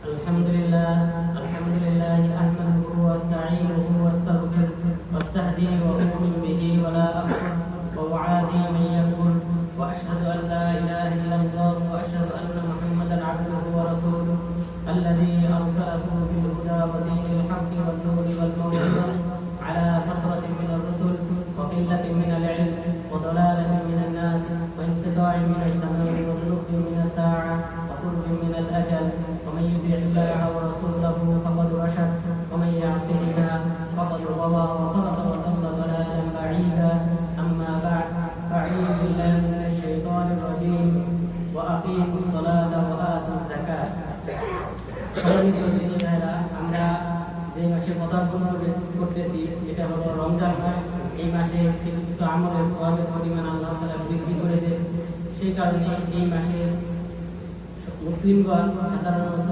الحمد মাসে পদার্পণ করে- করতেছি, এটা হলো রমজান মাস। এই মাসে কিছু কিছু আমলের সওয়াবের পরিমাণ আল্লাহ তাআলা বৃদ্ধি করে দেন সেই কারণে এই মাসে মুসলিমগণ সাধারণত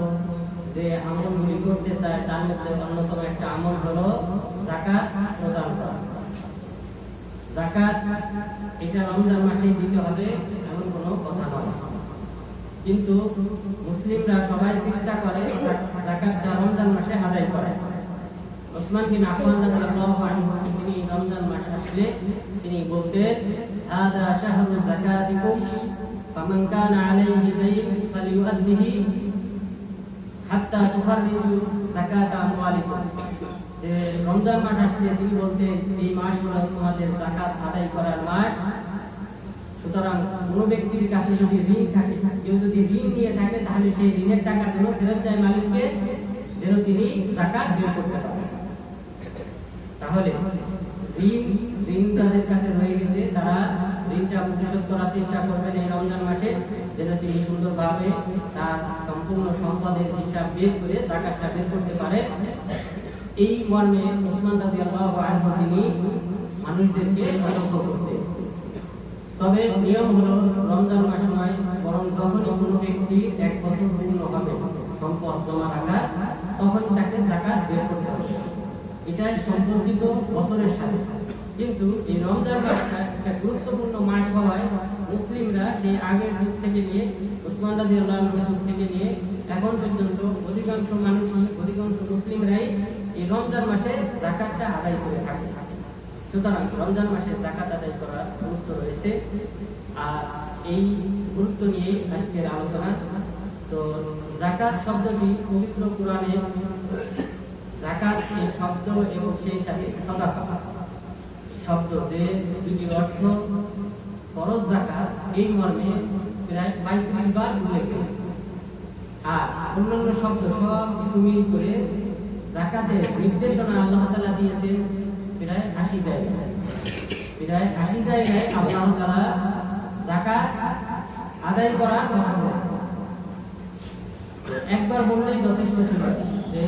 যে আমলগুলি করতে চায়, তার মধ্যে অন্যতম একটা আমল হলো জাকাত প্রদান করা। জাকাত এটা রমজান মাসেই দিতে হবে এমন কোনো কথা নয়। কিন্তু মুসলিমরা সবাই চেষ্টা করে জাকাতটা রমজান মাসে আদায় করে বিন রাদিয়াল্লাহু আনহু তিনি রমজান মাস আসলে তিনি বলতেন, হাদা শাহরু যাকাতিকুম ফামান কানা আলাইহি দাইন হাত্তা যাকাত আমওয়ালিকুম। যে রমজান মাস আসলে তিনি বলতেন, এই মাস হলো তোমাদের যাকাত আদায় করার মাস। সুতরাং কোনো ব্যক্তির কাছে যদি ঋণ থাকে, কেউ যদি ঋণ নিয়ে থাকে, তাহলে সেই ঋণের টাকা যেন ফেরত দেয় মালিককে, যেন তিনি জাকাত বের করতে পারেন। তাহলে ঋণ ঋণ তাদের কাছে রয়ে গেছে, তারা ঋণটা পরিশোধ করার চেষ্টা করবেন এই রমজান মাসে, যেন তিনি সুন্দরভাবে তার সম্পূর্ণ সম্পদের হিসাব বের করে জাকাতটা বের করতে পারে এই মর্মে রাদিয়াল্লাহু আনহু তিনি মানুষদেরকে সতর্ক করতেন। তবে নিয়ম হলো রমজান মাস নয়, বরং যখনই কোনো ব্যক্তি এক বছর পূর্ণ হবে, সম্পদ জমা রাখার তখন তাকে জাকাত বের করতে হবে। এটা সম্পর্কিত বছরের সাথে কিন্তু এই রমজান মাসটা একটা গুরুত্বপূর্ণ মাস হওয়ায় মুসলিমরা সেই আগের যুগ থেকে নিয়ে, উসমান রাদিয়াল্লাহু আনহুর যুগ থেকে নিয়ে, এখন পর্যন্ত অধিকাংশ মানুষই, অধিকাংশ মুসলিমরাই এই রমজান মাসে জাকাতটা আদায় করে থাকে। সুতরাং রমজান মাসে জাকাত আদায় করার গুরুত্ব রয়েছে। আর এই গুরুত্ব নিয়ে আজকের আলোচনা। তো জাকাত শব্দটি পবিত্র কোরআনে জাকাত শব্দ এবং সেই সাথে সদাকা? শব্দ যে দুটি অর্থ ফরজ জাকাত এই মর্মে প্রায় পঁয়ত্রিশ বার উল্লেখ হয়েছে আর অন্যান্য শব্দ সব কিছু মিল করে জাকাতের নির্দেশনা আল্লাহ তাআলা দিয়েছেন প্রায় আশি জায়গায় প্রায় আশি জায়গায় আল্লাহ তাআলা জাকাত আদায় করার কথা বলেছেন। তো একবার বললেই যথেষ্ট ছিল যে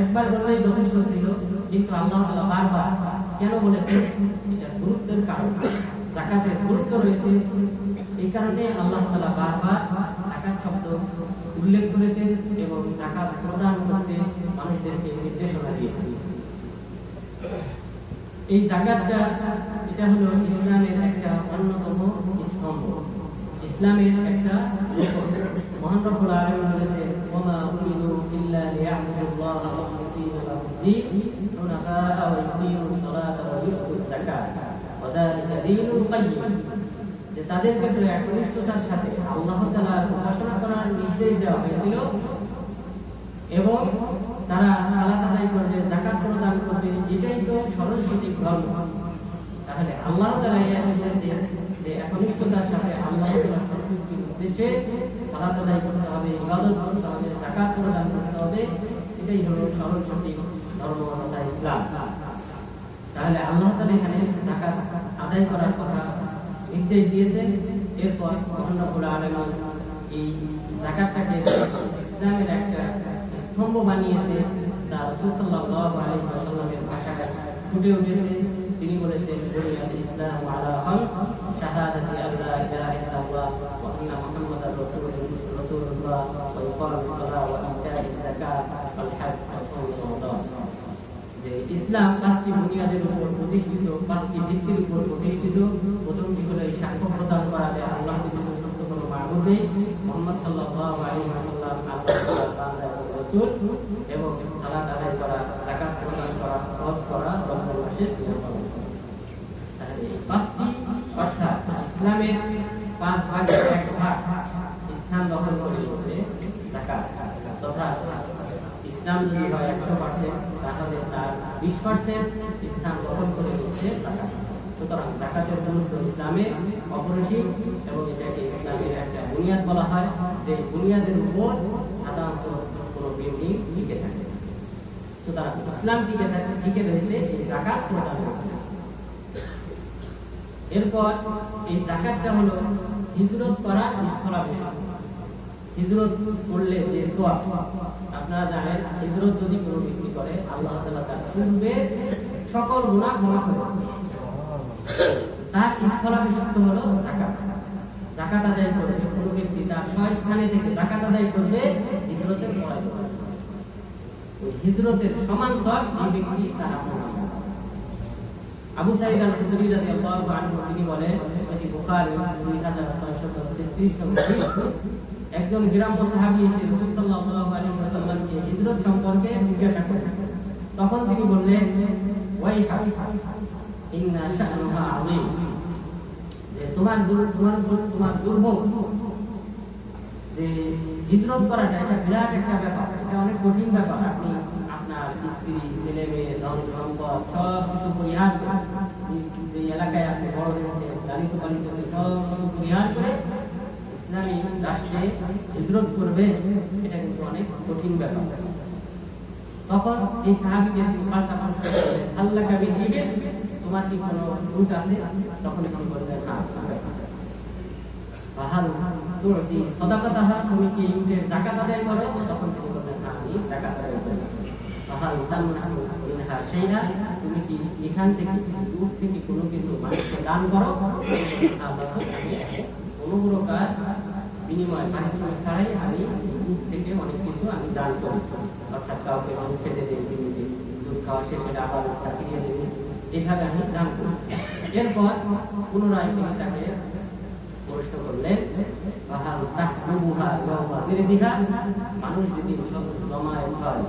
একবার বললেই যথেষ্ট ছিল, কিন্তু আল্লাহ বারবার কেন এটা গুরুত্বের কারণ। গুরুত্ব রয়েছে। এই কারণে আল্লাহ বারবার শব্দ উল্লেখ করেছেন এবং জাকাত প্রদান করতে মানুষদেরকে নির্দেশনা দিয়েছেন। এই জাকাতটা এটা হলো ইসলামের একটা অন্যতম স্তম্ভ। ইসলামের একটা মহান রব্বুল আলামিন বলেছেন ওমা উমিরু ইল্লা লিয়াবুদুল্লাহ মুখলিসিনা লাহুদ্দিন হুনাফাআ ওয়া ইউকিমুস সালাতা ওয়া ইউতুজ যাকাত ওয়া যালিকা দীনুল কাইয়্যিম যে তাদেরকে তো একনিষ্ঠতার সাথে আল্লাহ তাআলার উপাসনা করার নির্দেশ দেওয়া হয়েছিল এবং তারা সালাত আদায় করবে জাকাত প্রদান করবে এটাই তো সরল সঠিক ধর্ম তাহলে আল্লাহ তাআলা এই আয়াতে বলেছেন যে একনিষ্ঠতার সাথে আল্লাহ তাআলার উদ্দেশ্যে সালাত আদায় করতে হবে, ইবাদত করতে হবে জাকাত প্রদান করতে হবে, এটাই হলো সরল সঠিক ধর্ম তথা ইসলাম। তাহলে আল্লাহ তাআলা এখানে জাকাত আদায় করার কথা নির্দেশ দিয়েছেন। এরপর রব্বুল আলামিন এই জাকাতটাকে ইসলামের একটা স্তম্ভ বানিয়েছে। তা রাসূল সাল্লাল্লাহু আলাইহি ওয়াসাল্লামের ভাষায় ফুটে উঠেছে। তিনি বলেছেন বুনিয়াল ইসলাম আলা খামস শাহাদাতি আল্লা ইলাহা ইল্লাল্লাহ, ওয়া আন্না মুহাম্মাদার রাসূলুল্লাহ রাসূলুল্লাহ ওয়া ইকামিস সালাহ ওয়া ইতাইজ যাকাত ওয়াল হজ ওয়া ইসলাম পাঁচটি বুনিয়াদের উপর প্রতিষ্ঠিত, পাঁচটি ভিত্তির উপর প্রতিষ্ঠিত। প্রথমটি হলো এই সাক্ষ্য প্রদান করা যে আল্লাহ মাধ্যমে মোহাম্মদ সাল্লাল্লাহু আলাইহি ওয়াসাল্লাম বান্দা এবং সালাত আদায় করা, যাকাত প্রদান করা, হজ করা, রমজান মাসে সিয়াম পালন পাঁচটি অর্থাৎ ইসলামের পাঁচ ভাগের এক ভাগ স্থান দখল করে নিয়েছে যাকাত। তথা ইসলাম যদি হয় একশো পার্সেন্ট, তাহলে তার বিশ পার্সেন্ট স্থান দখল করে নিচ্ছে জাকাত সুতরাং জাকাতের গুরুত্ব ইসলামে অপরিসীম এবং এটাকে ইসলামের একটা বুনিয়াদ বলা হয়, যে বুনিয়াদের উপর সাধারণত কোনো বিল্ডিং টিকে থাকে সুতরাং ইসলাম রয়েছে জাকাত প্রদান এরপর এই জাকাতটা হলো হিজরত করা হিজরত করলে যে আপনারা জানেন, হিজরত যদি কোনো ব্যক্তি করে, আল্লাহ তার পূর্বে সকল গুনাহ ক্ষমা করে তার স্থলাভিষিক্ত হলো জাকাত যাকাত আদায় করবে কোনো ব্যক্তি তার স্থানে থেকে জাকাত আদায় করবে হিজরতের ওই হিজরতের সমান সব এই ব্যক্তি আবু সাইদ খুদরি রাদিয়াল্লাহু আনহু, তিনি বলেন সহিহ বুখারী 2633 নম্বর একজন গ্রাম্য সাহাবী এসে রাসূল সাল্লাল্লাহু আলাইহি ওয়াসাল্লামকে হিজরত সম্পর্কে জিজ্ঞাসা করলেন। তখন তিনি বললেন, ওয়াইহা, ইন্না শা'নুহা আযীম। তোমার তোমার তোমার দুর্ভোগ যে হিজরত করাটা এটা বিরাট একটা ব্যাপার। এটা অনেক কঠিন ব্যাপার। আপনি আপনার স্ত্রী, ছেলে মেয়ে, ধন সম্পদ সব কিছু পরিহার করে যে এলাকায় আপনি বড় হয়েছেন লালিত পালিত সব কিছু পরিহার করে ইসলামী রাষ্ট্রে হিজরত করবে এটা কিন্তু অনেক কঠিন ব্যাপার। তখন এই সাহাবিকে তিনি পাল্টা প্রশ্ন আল্লাহ কাবি নিবে তোমার কি কোনো রুট আছে? তখন তিনি বললেন, না বাহাল তুরতি সদাকতাহা তুমি কি উটের যাকাত আদায় করো? তখন তিনি বললেন আমি যাকাত আদায় করি শাইআ তুমি কি এখান থেকে উট থেকে কোনো কিছু মানুষকে দান করো? কোনো প্রকার বিনিময়, পারিশ্রমিক ছাড়াই আমি অনেক কিছু আমি দান করি। অর্থাৎ কাউকে খেতে দেই দিই দুধ খাওয়া শেষে আবার ফিরিয়ে এইভাবে আমি দান করি। এরপর পুনরায় তিনি তাকে করলেন মানুষ যদি হয়,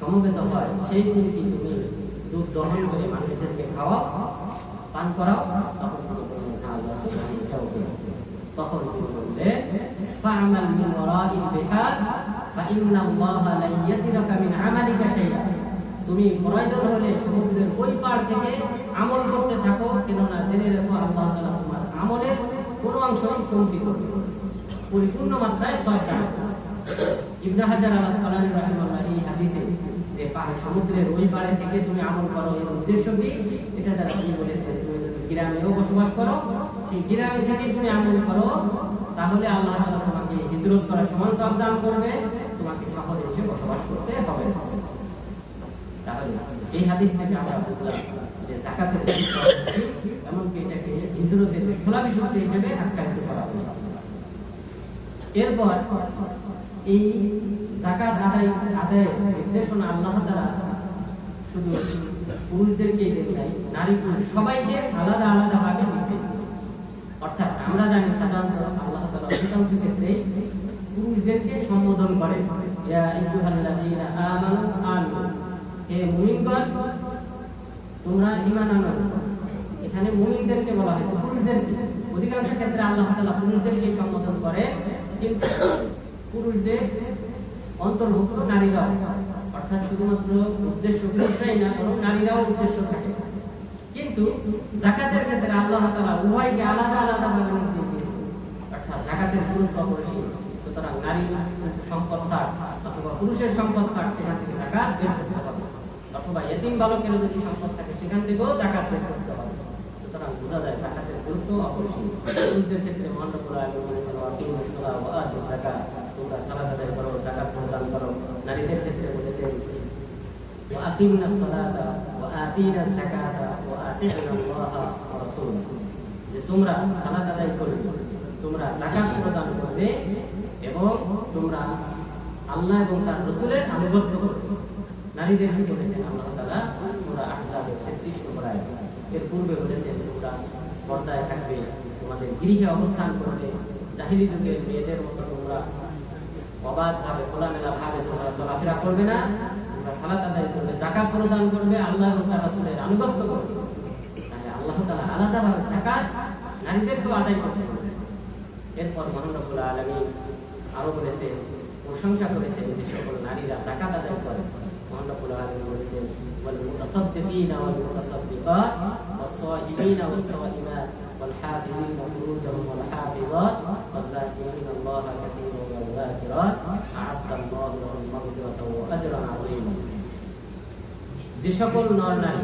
সমবেত হয়, সেই তুমি দুধ দহন করে মানুষদেরকে খাওয়াও, পান করাও, তখন হলে সমুদ্রের ওই পার থেকে আমল করতে থাকো, কেননা জেনে রেখো আল্লাহ তোমার আমলের কোনো অংশই কমতি করবে পরিপূর্ণ মাত্রায় সব দান ইবনে হাজার আল আসকালানি রাহিমাহুল্লাহ এই হাদিসে যে পাহাড় সমুদ্রের ওই পারে থেকে তুমি আমল করো, এর উদ্দেশ্য কি? এটা বলেছেন, তুমি যদি গ্রামেও বসবাস করো, সেই গ্রামে থেকে তুমি আমল করো, তাহলে আল্লাহ তাআলা তোমাকে হিজরত করার সমান সব দান করবে, তোমাকে শহরে এসে বসবাস করতে হবে। তাহলে এই হাদিস থেকে আমরা বুঝলাম যে জাকাতের হিজরতের স্থলাভিষিক্ত হিসেবে আখ্যায়িত করা হয়েছে এরপর এই জাকাত আদায় আদায়ের নির্দেশনা আল্লাহ তাআলা শুধু পুরুষদেরকেই দেন নাই, নারী পুরুষ সবাইকে আলাদা আলাদা ভাবে দিয়েছে। অর্থাৎ আমরা জানি সাধারণত আল্লাহ তাআলা অধিকাংশ ক্ষেত্রে পুরুষদেরকে সম্বোধন আমানু হে মুমিনগণ, তোমরা ঈমান আনো। এখানে মুমিনদেরকে বলা হয়েছে, পুরুষদেরকে। অধিকাংশ ক্ষেত্রে আল্লাহ তাআলা পুরুষদেরকে সম্বোধন করে, কিন্তু পুরুষদের অন্তর্ভুক্ত নারীরাও, অর্থাৎ শুধুমাত্র উদ্দেশ্য পুরুষরাই না, বরং নারীরাও উদ্দেশ্য থাকে। কিন্তু জাকাতের ক্ষেত্রে আল্লাহ তাআলা উভয়কে আলাদা আলাদা ভাবে নির্দেশ দিয়েছেন, অর্থাৎ জাকাতের গুরুত্ব অপরিসীম। সুতরাং নারী সম্পদ থাক অথবা পুরুষের সম্পদ থাক সেখান থেকে জাকাত বের করতে হবে। অথবা এতিম বালকেরও যদি সম্পদ থাকে, সেখান থেকেও জাকাত বের করতে হবে। সুতরাং বোঝা যায় জাকাতের গুরুত্ব অপরিসীম। ক্ষেত্রে ওয়া আতুজ যাকাত তোমরা সালাত আদায় করো যাকাত প্রদান করো। নারীদের ক্ষেত্রে বলেছেন যে তোমরা সালাত আদায় করবে, তোমরা যাকাত প্রদান করবে এবং তোমরা আল্লাহ এবং তার রাসূলের আনুগত্য করবে। নারীদের কি বলেছেন? আল্লাহ সূরা আহজাবের 33 নম্বর এর পূর্বে বলেছেন তোমরা পর্দায় থাকবে। তোমাদের গৃহে অবস্থান করবে। জাহিলি যুগের মেয়েদের মতো তোমরা অবাধ ভাবে খোলামেলা ভাবে তোমরা চলাফেরা করবে না। তোমরা সালাত আদায় করবে জাকাত প্রদান করবে, আল্লাহ তার রাসূলের আনুগত্য করবে। তাহলে আল্লাহ তাআলা আলাদাভাবে জাকাত নারীদেরকেও আদায় করতে বলেছেন এরপর মহান রব্বুল আলামিন আরও বলেছে প্রশংসা করেছেন যে সকল নারীরা জাকাত আদায় করে মহান রব্বুল আলামিন বলেছেন ওয়াল মুতাসাদ্দিকিনা ওয়াল মুতাসাদ্দিকাত ওয়াস সাইমিনা ওয়াস সাইমাত ওয়াল হাফিজিনা ফুরুজাহুম ওয়াল হাফিজাত ওয়াল যাকিরিনা আল্লাহা কাসীরান ওয়াল যাকিরাত আ'আদ্দা আল্লাহু লাহুম মাগফিরাতাও ওয়া আজরান 'আযীমা যে সকল নর নারী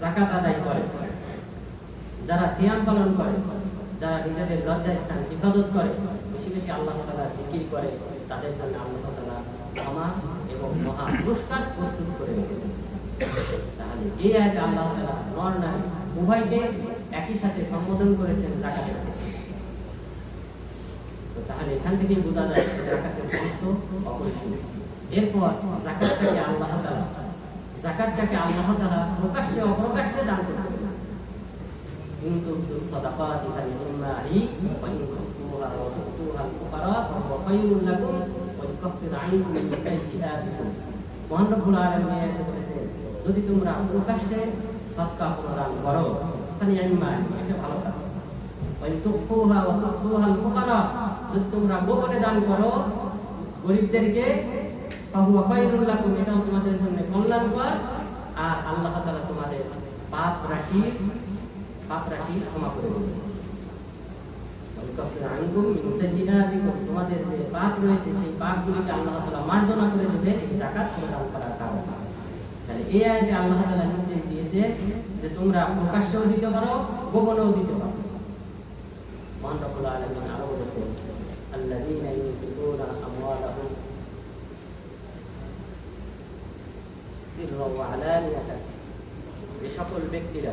জাকাত আদায় করে, যারা সিয়াম পালন করে, যারা নিজেদের লজ্জা স্থান হিফাজত করে, বেশি বেশি আল্লাহ তালা জিকির করে, তাদের জন্য আল্লাহ তালা ক্ষমা এবং মহা পুরস্কার প্রস্তুত করে রেখেছেন। এই আয়াতে আল্লাহ তালা নর নারী উভয়কে একই সাথে সম্বোধন করেছেন জাকাতের ক্ষেত্রে। তো তাহলে এখান থেকেই বোঝা যায় যে জাকাতের গুরুত্ব অপরিসীম এরপর জাকাতটাকে আল্লাহ তালা জাকাতটাকে আল্লাহ তালা প্রকাশ্যে অপ্রকাশ্যে দান করতে বলেছেন إن تبدوا الصدقات فنعماه وإن تخفوها وتؤتوها الفقراء فهو خير لكم ويكفر عنكم من سيئاتكم মহান রব্বুল আলামিন এই আয়াতে বলেছেন যদি তোমরা প্রকাশ্যে সদকা প্রদান করো, তাহলে ইম্মা এটা ভালো কাজ তোমরা করো তোমাদের আল্লাহ তোমাদের পাপ পাপ ক্ষমা করে তোমাদের যে পাপ রয়েছে, সেই পাপগুলিকে আল্লাহ মার্জনা করে দেবে যাকাত প্রদান তাহলে এই আয়াতে আল্লাহ তাআলা নির্দেশ দিয়েছে যে তোমরা প্রকাশ্যেও দিতে পারো, গোপনেও দিতে পারো। যে সকল ব্যক্তিরা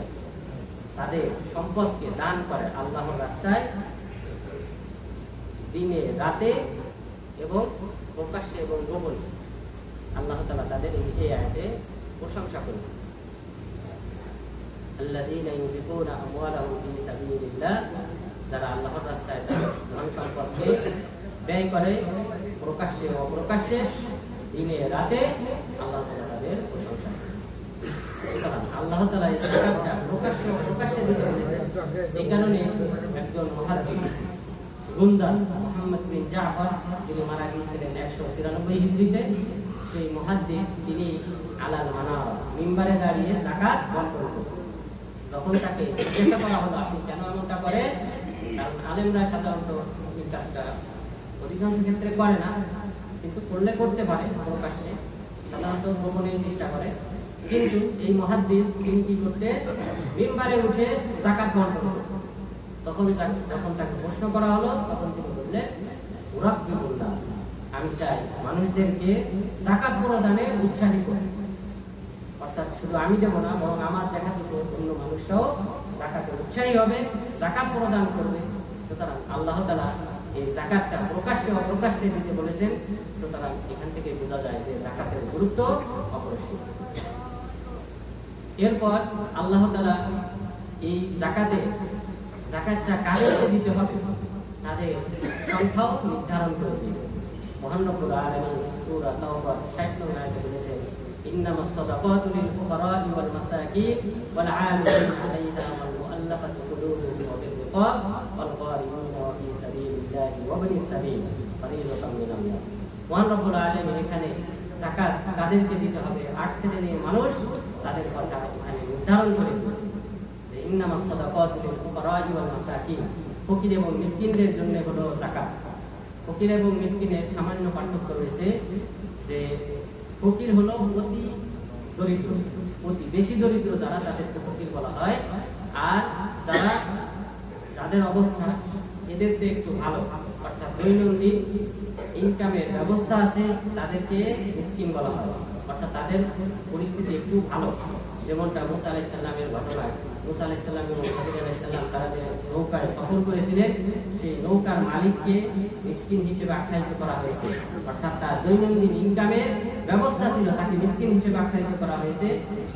তাদের সম্পদকে দান করে আল্লাহর রাস্তায়, দিনে, রাতে এবং প্রকাশ্যে এবং গোপনে আল্লাহ তালা তাদের এই আয়াতে প্রশংসা করেছেন الذين ينفقون أموالهم في سبيل الله যারা আল্লাহর রাস্তায় তাদের ধন সম্পদকে ব্যয় করে প্রকাশ্যে ও অপ্রকাশ্যে দিনে রাতে আল্লাহ তালা তাদের প্রশংসা করেছেন সুতরাং আল্লাহ তালা এই জাকাতটা প্রকাশ্যে ও প্রকাশ্যে দিতে বলেছেন এই কারণে একজন মহাদ্দিস গুন্দার মোহাম্মদ বিন জাফর যিনি মারা গিয়েছিলেন একশো তিরানব্বই হিজড়িতে সেই মহাদ্দিস তিনি আলাল মানা মিম্বারে দাঁড়িয়ে জাকাত বন্টন করছেন তাকে জিজ্ঞাসা করা হলো, আপনি কেন এমনটা করেন? কারণ আলেমরা সাধারণত এই কাজটা অধিকাংশ ক্ষেত্রে করে না, কিন্তু করলে করতে পারে প্রকাশ্যে সাধারণত গোপনে চেষ্টা করে। কিন্তু এই মহাদ্দিস তিনি কি করতে? মিম্বারে উঠে জাকাত বন্টন। তখন তাকে যখন তাকে প্রশ্ন করা হলো, তখন তিনি বললেন মুরাক্কিবুন নাস। আমি চাই মানুষদেরকে জাকাত প্রদানে উৎসাহিত করি অর্থাৎ শুধু আমি দেবো না, বরং আমার দেখা থেকে অন্য মানুষরাও জাকাতে উৎসাহী হবে, জাকাত প্রদান করবে। সুতরাং আল্লাহ তালা এই জাকাতটা প্রকাশ্যে অপ্রকাশ্যে দিতে বলেছেন। সুতরাং এখান থেকে বোঝা যায় যে জাকাতের গুরুত্ব অপরিসীম। এরপর আল্লাহ তালা এই জাকাতে জাকাতটা কাদেরকে দিতে হবে? তাদের সংখ্যাও নির্ধারণ করে দিয়েছে মহানবুর আলমী সূরা তাওবা 60 নম্বর আয়াতে বলেছেন إنما الصدقات للفقراء والمساكين والعاملين عليها والمؤلفة قلوبهم وفي الرقاب والغارمين وفي سبيل الله وابن السبيل فريضة من الله মহান রব্বুল আলামিন এখানে যাকাত কাদেরকে দিতে হবে আট শ্রেণীর মানুষ তাদের কথা এখানে নির্ধারণ করে দিয়েছে যে ইন্নামাস সাদাকাতু লিল ফুকারাই ওয়াল মাসাকিন ফকির এবং মিসকিনদের জন্য হলো যাকাত ফকির এবং মিসকিনের সামান্য পার্থক্য রয়েছে যে ফকির হলো অতি দরিদ্র, অতি বেশি দরিদ্র যারা তাদেরকে ফকির বলা হয়, আর যারা যাদের অবস্থা এদের চেয়ে একটু ভালো। অর্থাৎ দৈনন্দিন ইনকামের ব্যবস্থা আছে, তাদেরকে মিসকিন বলা হয়। অর্থাৎ তাদের পরিস্থিতি একটু ভালো। যেমনটা মুসা আলাইসাল্লামের ঘটনায় মুসা আলাইসাল্লাম এবং খাদির আলাইসাল্লাম তারা যে নৌকায় সফর করেছিলেন, সেই নৌকার মালিককে মিসকিন হিসেবে আখ্যায়িত করা হয়েছে। অর্থাৎ তার দৈনন্দিন ইনকামের ব্যবস্থা ছিল তাকে মিসকিন হিসেবে আখ্যায়িত করা হয়েছে।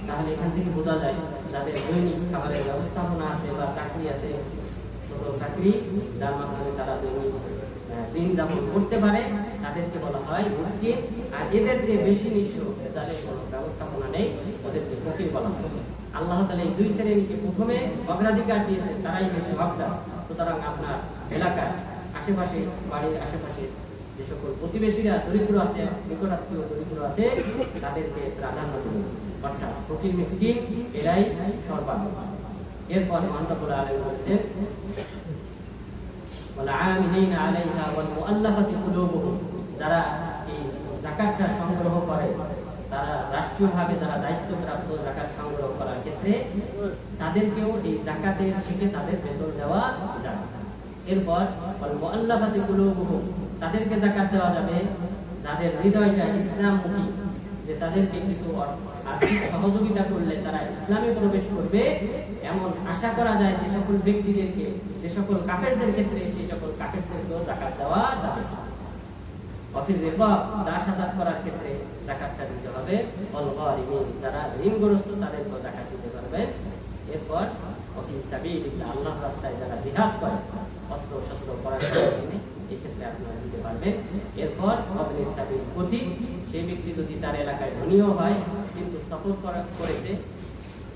তাহলে এখান থেকে বোঝা যায় যাদের দৈনিক খাবারের ব্যবস্থাপনা আছে বা চাকরি আছে ছোট চাকরি যার মাধ্যমে তারা দৈনিক দিন যাপন করতে পারে। তাদেরকে বলা হয় মিসকিন আর এদের যে বেশি নিঃস্ব যাদের কোনো ব্যবস্থাপনা নেই ওদেরকে ফকির বলা হয় আল্লাহ তালা এই দুই শ্রেণীকে প্রথমে অগ্রাধিকার দিয়েছেন তারাই বেশি হকদার সুতরাং আপনার এলাকায় আশেপাশে বাড়ির আশেপাশে যে সকল প্রতিবেশীরা দরিদ্র আছে নিকটাত্মীয় দরিদ্র আছে তাদেরকে প্রাধান্য দিন অর্থাৎ ফকির মিসকিন এরাই সর্বাধিক এরপর মহানবুল আলম বলছেন والعاملين عليها والمؤلفة قلوبهم যারা এই জাকাতটা সংগ্রহ করে, তারা রাষ্ট্রীয়ভাবে যারা দায়িত্বপ্রাপ্ত জাকাত সংগ্রহ করার ক্ষেত্রে তাদেরকেও এই জাকাতের থেকে তাদের বেতন দেওয়া যায় এরপর মুআল্লাফাতি কুলুবুহুম, তাদেরকে জাকাত দেওয়া যাবে যাদের হৃদয়টা ইসলামমুখী, যে তাদেরকে কিছু আর্থিক সহযোগিতা করলে তারা ইসলামে প্রবেশ করবে। এমন আশা করা যায় যে সকল ব্যক্তিদেরকে, যে সকল কাফেরদের ক্ষেত্রে সেই সকল কাফেরদেরকেও জাকাত দেওয়া যাবে। অফিস রেকব দাসাদাত করার ক্ষেত্রে জাকাতটা দিতে হবে। অল যারা ঋণগ্রস্ত তাদেরকেও জাকাত দিতে পারবে। এরপর অফিস সাবিলিল্লাহ, আল্লাহ রাস্তায় যারা জিহাদ করে, অস্ত্র শস্ত্র করার জন্য এই ক্ষেত্রে আপনারা দিতে পারবেন। এরপর অফিস সাবিল প্রতি সেই ব্যক্তি যদি তার এলাকায় ধনীও হয়, কিন্তু সফর করা করেছে,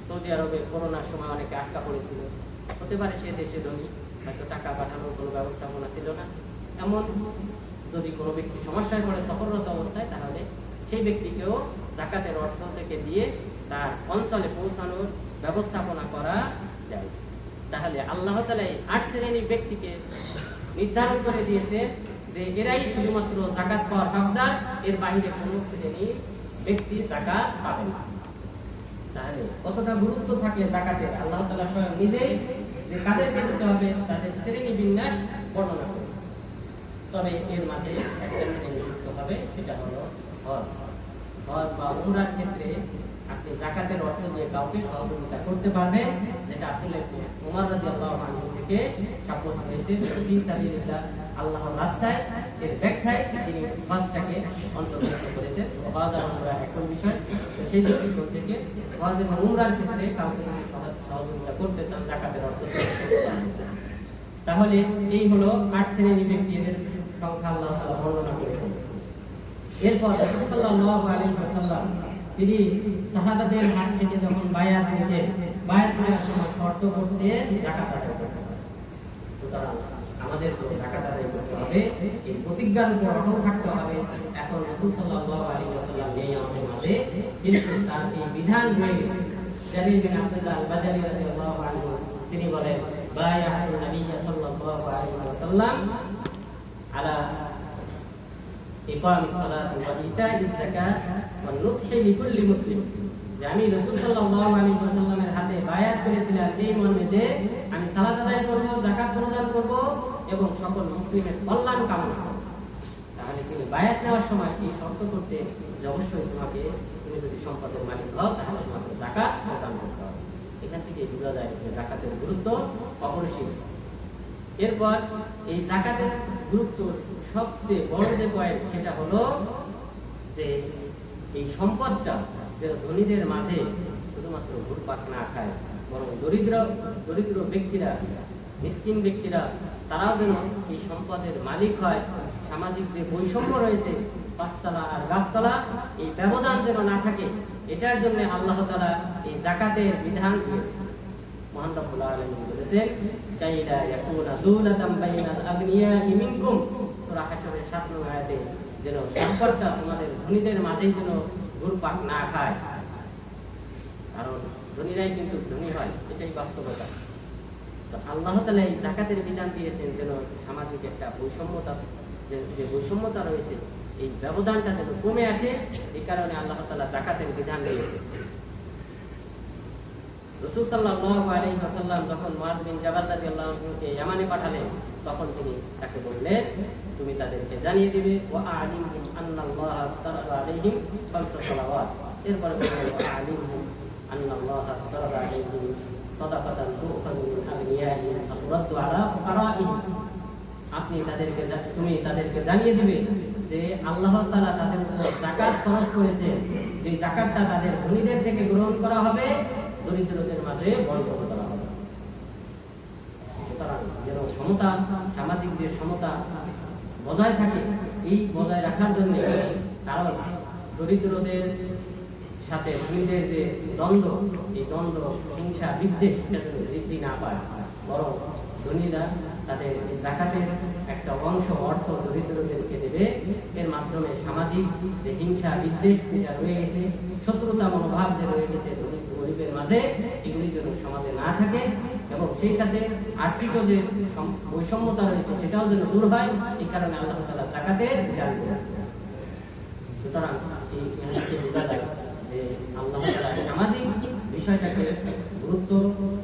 সৌদি আরবে করোনার সময় অনেকে আটকা পড়েছিল। হতে পারে সে দেশে ধনী, হয়তো টাকা পাঠানোর কোনো ব্যবস্থাপনা ছিল না। এমন যদি কোনো ব্যক্তি সমস্যায় পড়ে, সফররত অবস্থায়, তাহলে সেই ব্যক্তিকেও জাকাতের অর্থ থেকে দিয়ে তার অঞ্চলে পৌঁছানোর ব্যবস্থাপনা করা যায় তাহলে আল্লাহ তালা এই আট শ্রেণির ব্যক্তিকে নির্ধারণ করে দিয়েছে যে এরাই শুধুমাত্র জাকাত পাওয়ার হকদার, এর বাইরে কোনো শ্রেণির ব্যক্তি জাকাত পাবে না। তাহলে কতটা গুরুত্ব থাকে জাকাতের? আল্লাহ তালা স্বয়ং নিজেই যে কাদেরকে দিতে হবে তাদের শ্রেণি বিন্যাস বর্ণনা করেছে তবে এর মাঝে একটা শ্রেণি যুক্ত হবে, সেটা হলো হজ। হজ বা উমরার ক্ষেত্রে আপনি জাকাতের অর্থ দিয়ে কাউকে সহযোগিতা করতে পারবেন, যেটা আসলে উমর রাদিয়াল্লাহু আনহু থেকে সাব্যস্ত হয়েছে। ফি আল্লাহর রাস্তায়, এর ব্যাখ্যায় তিনি হজটাকে অন্তর্ভুক্ত করেছেন। হজ আর উমরা একই বিষয়। তো সেই দৃষ্টিকোণ থেকে হজ এবং উমরার ক্ষেত্রে কাউকে যদি সহযোগিতা করতে চান জাকাতের অর্থ। তাহলে এই হলো আট শ্রেণির ব্যক্তি এদের সংখ্যা আল্লাহ তাআলা বর্ণনা করেছেন। এরপর রাসূল সাল্লাল্লাহু আলাইহি ওয়াসাল্লাম তিনি সাহাবাদের হাত থেকে যখন বায়াত নিতেন বায়াত নেওয়ার সময় শর্ত করতে যাকাত আদায় করতে আমাদের তো যাকাত আদায় করতে হবে, এই প্রতিজ্ঞার উপর অটল থাকতে হবে। এখন রাসূল সাল্লাল্লাহু আলাইহি ওয়াসাল্লাম নেই আমাদের মাঝে কিন্তু তার এই বিধান রয়ে গেছে। জারির বিন আব্দুল্লাহ আল-বাজারি রাদিয়াল্লাহু আনহু তিনি বলেন বায়াতুন নবী ওয়াসাল্লাম আলা ইকামিস সালাতি ওয়া ইতাইজ যাকাত ওয়া নুসহি লিকুল্লি মুসলিম যে আমি রাসূল সাল্লাল্লাহু আলাইহি ওয়াসাল্লামের হাতে বায়াত করেছিলাম এই মর্মে যে আমি সালাত আদায় করব, যাকাত প্রদান করব এবং সকল মুসলিমের কল্যাণ কামনা করব। তাহলে তিনি বায়াত নেওয়ার সময় এই শর্ত করতে যে অবশ্যই তোমাকে, তুমি যদি সম্পদের মালিক হও, তাহলে তোমাকে জাকাত প্রদান করতে হবে। এখান থেকে বোঝা যায় যে জাকাতের গুরুত্ব অপরিসীম। এরপর এই জাকাতের গুরুত্ব সবচেয়ে বড় যে পয়েন্ট, সেটা হলো যে এই সম্পদটা যে ধনীদের মাঝে শুধুমাত্র ঘুরপাক না খায়, বরং দরিদ্র দরিদ্র ব্যক্তিরা, মিসকিন ব্যক্তিরা, তারাও যেন এই সম্পদের মালিক হয়। সামাজিক যে বৈষম্য রয়েছে, পাঁচতলা আর গাছতলা, এই ব্যবধান যেন না থাকে, এটার জন্য আল্লাহ তালা এই জাকাতের বিধান মহান রব্বুল আলামিন বলেছেন কাইলা ইয়াকুনা দুলাতাম বাইনাল আগনিয়াই মিনকুম সূরা হাশরের 7 নং আয়াতে যেন সম্পদটা তোমাদের ধনীদের মাঝেই যেন ঘুরপাক না খায়। কারণ ধনীরাই কিন্তু ধনী হয়, এটাই বাস্তবতা। তো আল্লাহ তাআলা এই যাকাতের বিধান দিয়েছেন যেন সামাজিক একটা বৈষম্যতা, যে বৈষম্যতা রয়েছে, এই ব্যবধানটা যেন কমে আসে, এই কারণে আল্লাহ তাআলা যাকাতের বিধান দিয়েছেন। রসুল সাল্লাল্লাহু আলাইহি ওয়াসাল্লাম যখন মুআজ বিন আনহুকে ইয়ামানে পাঠালেন, তখন তিনি তাকে বললেন, তুমি তাদেরকে জানিয়ে দিবে, ওয়া আলিমহুম আন্নাল্লাহ খামসা সালাওয়াত। এরপরে বললেন, ওয়া আলিমহুম আন্নাল্লাহ মিন আগনিয়াহিম আলা আপনি তাদেরকে তুমি তাদেরকে জানিয়ে দিবে যে আল্লাহ তাআলা তাদের যাকাত খরচ করেছে যে যাকাতটা তাদের ধনীদের থেকে গ্রহণ করা হবে দরিদ্রদের মাঝে বন্টন করা হবে। সুতরাং যেন সমতা, সামাজিক যে সমতা বজায় থাকে, এই বজায় রাখার জন্য কারণ দরিদ্রদের সাথে ধনীদের যে দ্বন্দ্ব, এই দ্বন্দ্ব, হিংসা, বিদ্বেষ, এটা যেন বৃদ্ধি না পায়, বরং ধনীরা তাদের জাকাতের একটা অংশ, অর্থ দরিদ্রদেরকে দেবে। এর মাধ্যমে সামাজিক যে হিংসা, বিদ্বেষ যেটা রয়ে গেছে, শত্রুতা মনোভাব যে রয়ে গেছে ধনী গরিবের মাঝে এগুলি যেন সমাজে না থাকে এবং সেই সাথে আর্থিক যে বৈষম্যতা রয়েছে সেটাও যেন দূর হয়, এই কারণে আল্লাহ তাআলা জাকাতের বিধান করেছেন সুতরাং আল্লাহ সামাজিক বিষয়টাকে গুরুত্ব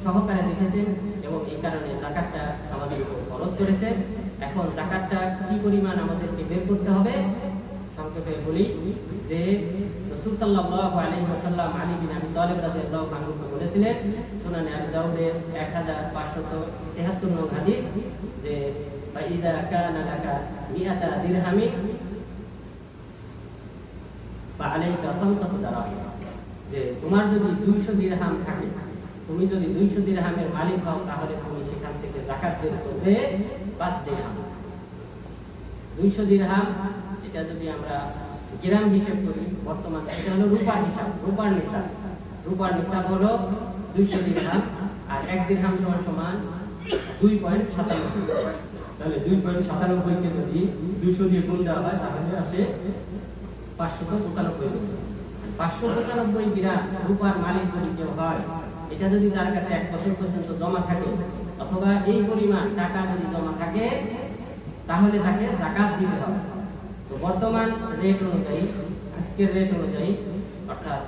সহকারে দেখেছেন এবং এই কারণে জাকাতটা আমাদের উপর খরচ করেছে এখন জাকাতটা কি পরিমাণ আমাদেরকে বের করতে হবে? সংক্ষেপে বলি যে রাসূল আলাইহি ওয়াসাল্লাম আলী বিন বলেছিলেন আবি দাউদের 1573 নং হাদিস যে খামসাতু দারাহিম। যে, তোমার যদি 200 দিরহাম থাকে, তুমি যদি 200 দিরহামের মালিক হও, তাহলে তুমি সেখান থেকে যাকাত বের করবে 5 দিরহাম। 200 দিরহাম এটা যদি আমরা গ্রাম হিসেব করি, বর্তমান এটা হলো রূপার হিসাব, রূপার নিসাব রূপার নিসাব হলো 200 দিরহাম, আর 1 দিরহাম সমান সমান 2.97 তাহলে 2.97 কে যদি 200 দিয়ে গুণ দেওয়া হয়, তাহলে আসে পাঁচশো পঁচানব্বই। পাঁচশো পঁচানব্বই গ্রাম রূপার মালিক যদি কেউ হয়, এটা যদি তার কাছে এক বছর পর্যন্ত জমা থাকে, অথবা এই পরিমাণ টাকা যদি জমা থাকে, তাহলে তাকে জাকাত দিতে হবে। তো বর্তমান রেট অনুযায়ী, আজকের রেট অনুযায়ী, অর্থাৎ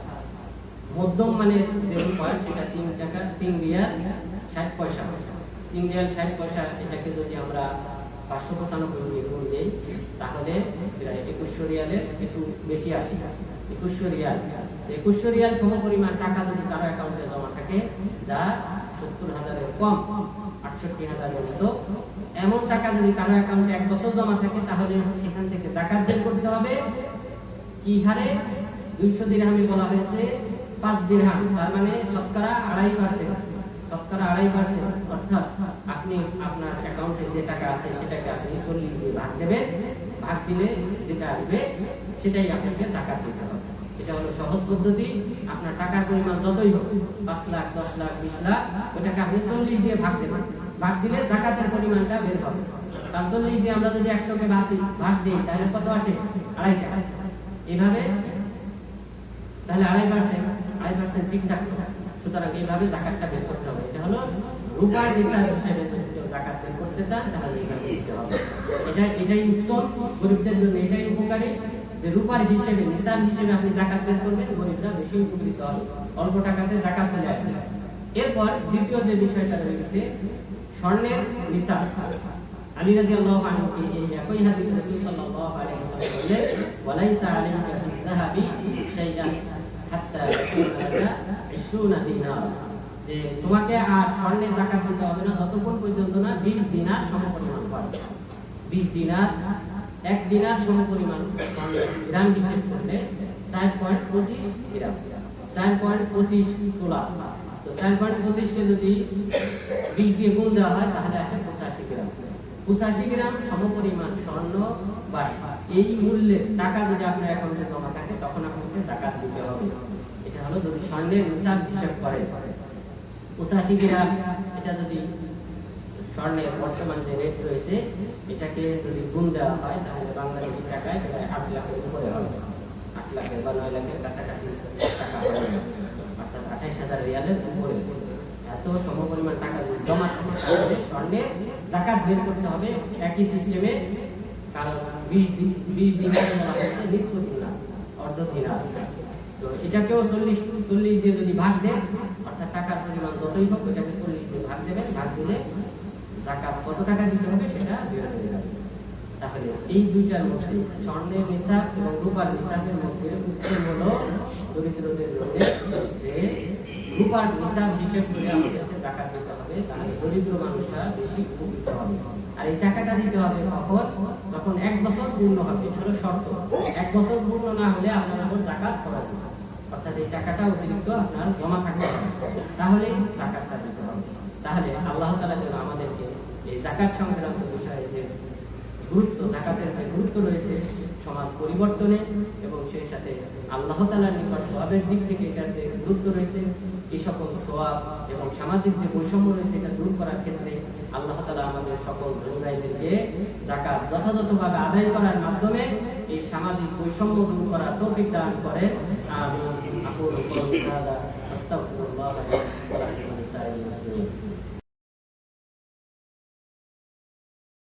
মধ্যম মানের যে রূপা, সেটা তিন টাকা, তিন রিয়াল, ষাট পয়সা। তিন রিয়াল, ষাট পয়সা, এটাকে যদি আমরা পাঁচশো পঁচানব্বই দিয়ে গুণ দিই, তাহলে প্রায় একুশশো রিয়ালের কিছু বেশি আসি। একুশশো রিয়াল। একুশশো রিয়াল সম পরিমাণ টাকা যদি কারও অ্যাকাউন্টে জমা থাকে, যা সত্তর হাজারের কম, আটষট্টি হাজারের মতো এমন টাকা যদি কারও অ্যাকাউন্টে এক বছর জমা থাকে, তাহলে সেখান থেকে জাকাত বের করতে হবে। কি হারে? দুইশো দিরহামে বলা হয়েছে, পাঁচ দিরহাম, তার মানে শতকরা আড়াই পার্সেন্ট শতকরা আড়াই পার্সেন্ট অর্থাৎ আপনি আপনার অ্যাকাউন্টে যে টাকা আছে, সেটাকে আপনি চল্লিশ দিয়ে ভাগ দেবেন। ভাগ দিলে যেটা আসবে, সেটাই আপনাকে জাকাত দিতে হবে। এটা হলো সহজ পদ্ধতি। আপনার টাকার পরিমাণ যতই হোক, পাঁচ লাখ, দশ লাখ, বিশ লাখ ওটাকে আপনি চল্লিশ দিয়ে ভাগ দেবেন। ভাগ দিলে জাকাতের পরিমাণটা বের হবে। তার চল্লিশ দিয়ে আমরা যদি একশোকে ভাগ দিই ভাগ দিই, তাহলে কত আসে? আড়াই টাকা এইভাবে তাহলে আড়াই পার্সেন্ট আড়াই পার্সেন্ট ঠিক থাকতো সুতরাং এইভাবে জাকাতটা বের করতে হবে। এটা হলো হিসাব হিসেবে গরিবরা বেশি উপকৃত হবে। অল্প টাকাতে জাকাত এরপর দ্বিতীয় যে বিষয়টা রয়েছে স্বর্ণের নিসাব আলী রাদিয়াল্লাহু আনহু এই একই হাদিস রাসূল সাল্লাল্লাহু আলাইহি ওয়াসাল্লাম বললেন, ওয়ালাইসা আলাইকা যাহাবি শাইআন হাত্তা ইয়াকুনা লাকা 20 দিনার। যে তোমাকে আর স্বর্ণের যাকাত দিতে হবে না, যতক্ষণ পর্যন্ত না 20 দিনার সমপরিমাণ হয়। 20 দিনার, এক দিনার সমপরিমাণ গ্রাম হিসেব করলে 4.25 গ্রাম 4.25 তোলা। তো 4.25 কে যদি 20 দিয়ে গুণ দেওয়া হয়, তাহলে আসে 85 গ্রাম। পঁচাশি গ্রাম সমপরিমাণ বা এই মূল্যের টাকা যদি আপনার অ্যাকাউন্টে জমা থাকে, তখন আপনাকে জাকাত দিতে হবে। এটা হলো যদি স্বর্ণের হিসাব হিসাব করেন। পঁচাশি গ্রাম, এটা যদি স্বর্ণের বর্তমান যে রেট রয়েছে, এটাকে যদি গুণ দেওয়া হয়, তাহলে বাংলাদেশি টাকায় আট লাখের আট লাখের বা নয় লাখের কাছাকাছি টাকা আঠাইশ হাজার রিয়ালের উপরে। এত সমপরিমাণ টাকা জমা স্বর্ণে জাকাত বের করতে হবে একই সিস্টেমে, কারণ বিশ দিন বিশ দিনার অর্ধ দিনার তো এটাকেও চল্লিশ চল্লিশ দিয়ে যদি ভাগ দেন, অর্থাৎ টাকার পরিমাণ যতই হোক, এটাকে চল্লিশ দিয়ে ভাগ দেবেন, ভাগ দিলে জাকাত কত টাকা দিতে হবে সেটা বের হয়ে তাহলে এই দুইটার মধ্যে স্বর্ণের নিসাব এবং রূপার নিসাবের মধ্যে উত্তম হলো দরিদ্রদের জন্য যে রূপার নিসাব হিসেব করে আমাদেরকে টাকা দিতে হবে, তাহলে দরিদ্র মানুষরা বেশি উপকৃত হবে আর এই টাকাটা দিতে হবে কখন? যখন এক বছর পূর্ণ হবে, এটা হলো শর্ত। এক বছর পূর্ণ না হলে আপনার উপর জাকাত করা যাবে অর্থাৎ এই টাকাটা অতিরিক্ত আপনার জমা থাকতে হবে তাহলেই দিতে হবে। তাহলে আল্লাহ তাআলা যেন আমাদেরকে এই জাকাত সংক্রান্ত বিষয়ে যে গুরুত্ব জাকাতের যে গুরুত্ব রয়েছে সমাজ পরিবর্তনে এবং সেই সাথে আল্লাহ তালার নিকট সোয়াবের দিক থেকে এটার যে গুরুত্ব রয়েছে এই সকল সোয়াব এবং সামাজিক যে বৈষম্য রয়েছে এটা দূর করার ক্ষেত্রে আল্লাহ তালা আমাদের সকল ধনীদেরকে জাকাত যথাযথভাবে আদায় করার মাধ্যমে এই সামাজিক বৈষম্য দূর করার তৌফিক দান আমি আকুল কওলি